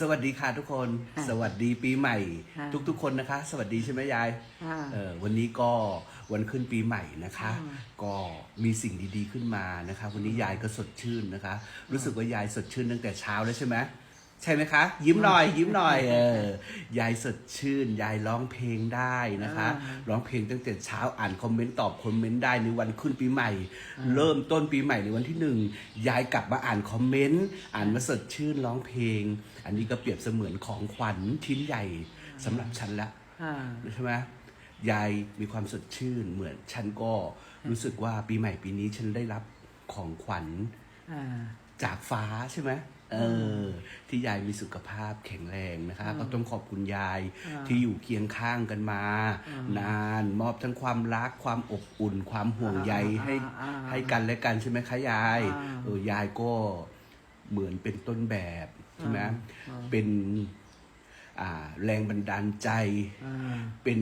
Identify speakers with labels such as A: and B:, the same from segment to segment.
A: สวัสดีค่ะทุกคน
B: ค่ะ
A: สวัสดีปีใหม่
B: ค่ะ
A: ทุกๆคนนะคะ สวัสดีใช่ไหมยาย
B: ค่ะ
A: เออวันนี้ก็วันขึ้นปีใหม่นะคะ
B: อืม
A: ก็มีสิ่งดีๆขึ้นมานะคะ วันนี้ยายก็สดชื่นนะคะ รู้สึกว่ายายสดชื่นตั้งแต่เช้าแล้วใช่ไหม ใช่ไหมคะ ยิ้มหน่อย ยิ้มหน่อยเออยายสดชื่น ยายร้องเพลงได้นะคะร้องเพลงตั้งแต่เช้าอ่านคอมเมนต์ตอบคอมเมนต์ได้ในวันขึ้นปีใหม่ เริ่มต้นปีใหม่ในวันที่หนึ่งยายกลับมาอ่านคอมเมนต์อ่านมาสดชื่นร้องเพลง อันนี้ก็เปรียบเสมือนของขวัญชิ้นใหญ่สำหรับฉันละ
B: ค่ะ
A: ใช่ไหมยายมีความสดชื่นเหมือนฉันก็รู้สึกว่าปีใหม่ปีนี้ฉันได้รับของขวัญ
B: อ่า
A: จากฟ้าใช่ไหม เออ ที่ยายมีสุขภาพแข็งแรงนะคะ ก็ต้องขอบคุณยาย
B: อ่า
A: ที่อยู่เคียงข้างกันมา นานมอบทั้งความรักความอบอุ่น ความห่วงใยให้
B: อ่า
A: ให้กันและกันใช่ไหมคะยาย
B: อ่า
A: เออยายก็เหมือนเป็นต้นแบบใช่ไหม
B: อ่า
A: เป็นอ่าแรงบันดาลใจ
B: อ่า
A: เป็น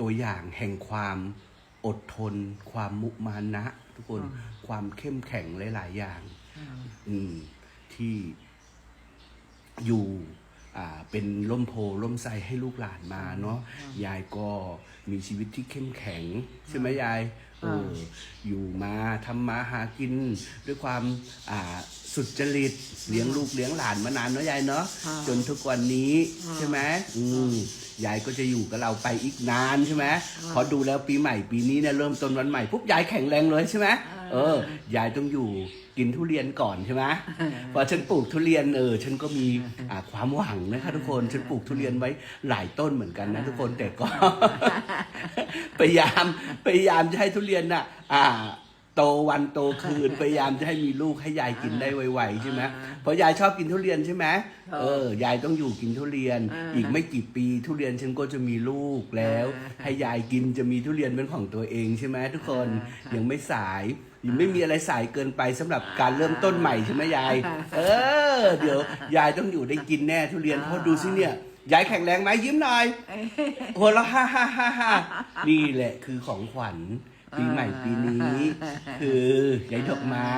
A: ตัวอย่างแห่งความอดทน ความมุมานะ ทุกคน
B: อ่า
A: ความเข้มแข็งหลาย ๆ อย่าง
B: อ่า
A: อืมที่ อยู่อ่าเป็นร่มโพล่มไทรให้ลูกหลานมาเนาะยายก็มีชีวิตที่เข้มแข็ง ใช่ไหมยายเอออยู่มาทำมาหากินด้วยความอ่า สุดจริตเลี้ยงลูกเลี้ยงหลานมานานเนาะยายเนาะ
B: อ่า
A: จนทุกวันนี้ใช่ไหมอืมยายก็จะอยู่กับเราไปอีกนานใช่ไหมพอดูแล้วปีใหม่ปีนี้เนี่ยเริ่มต้นวันใหม่ปุ๊บยายแข็งแรงเลยใช่ไหมเออยายต้องอยู่กินทุเรียนก่อนใช่ไหมพอฉันปลูกทุเรียนเออฉันก็มีอ่าความหวังนะคะทุกคนฉันปลูกทุเรียนไว้หลายต้นเหมือนกันนะทุกคนแต่ก็พยายามพยายามจะให้ทุเรียนน่ะ อ่า โตวันโตคืนพยายามจะให้มีลูกให้ยายกินได้ไวๆใช่ไหมเพราะยายชอบกินทุเรียนใช่ไหมเออยายต้องอยู่กินทุเรียน
B: อ่า
A: อีกไม่กี่ปีทุเรียนฉันก็จะมีลูกแล้ว
B: อ่า
A: ให้ยายกินจะมีทุเรียนเป็นของตัวเองใช่ไหมทุกคน
B: อ่ายั
A: ยังไม่สายยังไม่มีอะไรสายเกินไปสำหรับการเริ่มต้นใหม่ใช่ไหมยาย เออ เดี๋ยวยายต้องอยู่ได้กินแน่ทุเรียนเพราะดูสิเนี่ยยายแข็งแรงไหมยิ้มหน่อยหัวเราะฮ่าฮ่าฮ่าฮ่านี่แหละคือของขวัญ ปีใหม่ปีนี้ คือยายดอกไม้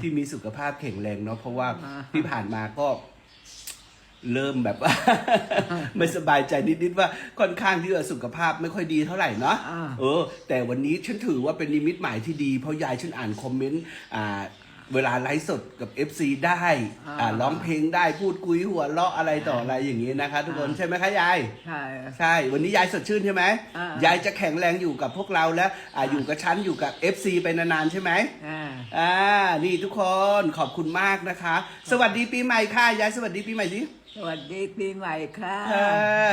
A: ที่มีสุขภาพแข็งแรงเนาะเพราะว่าที่ผ่านมาก็ เริ่มแบบว่า ไม่สบายใจนิดๆว่าค่อนข้างที่จะสุขภาพไม่ค่อยดีเท่าไหร่เนาะ
B: อ่า
A: เออ แต่วันนี้ฉันถือว่าเป็นนิมิตหมายที่ดีเพราะยายฉันอ่านคอมเมนต์อ่า เวลาไลฟ์สดกับ FC ได้อ่าร้องเพลงได้พูดคุยหัวเราะอะไรต่ออะไรอย่างนี้นะคะ ทุกคนใช่ไหมคะยาย
B: ใช่
A: ใช่ วันนี้ยายสดชื่นใช่ไหม
B: อ่ายา
A: ยจะแข็งแรงอยู่กับพวกเราแล้วอ่าอยู่กับฉันอยู่กับ FC ไปนานๆใช่ไหม
B: อ่า
A: อ่า นี่ทุกคนขอบคุณมากนะคะ สวัสดีปีใหม่ค่ะ ยายสวัสดีปีใหม่สิ
B: สวัสดีปีใหม่ค่ะ
A: เออ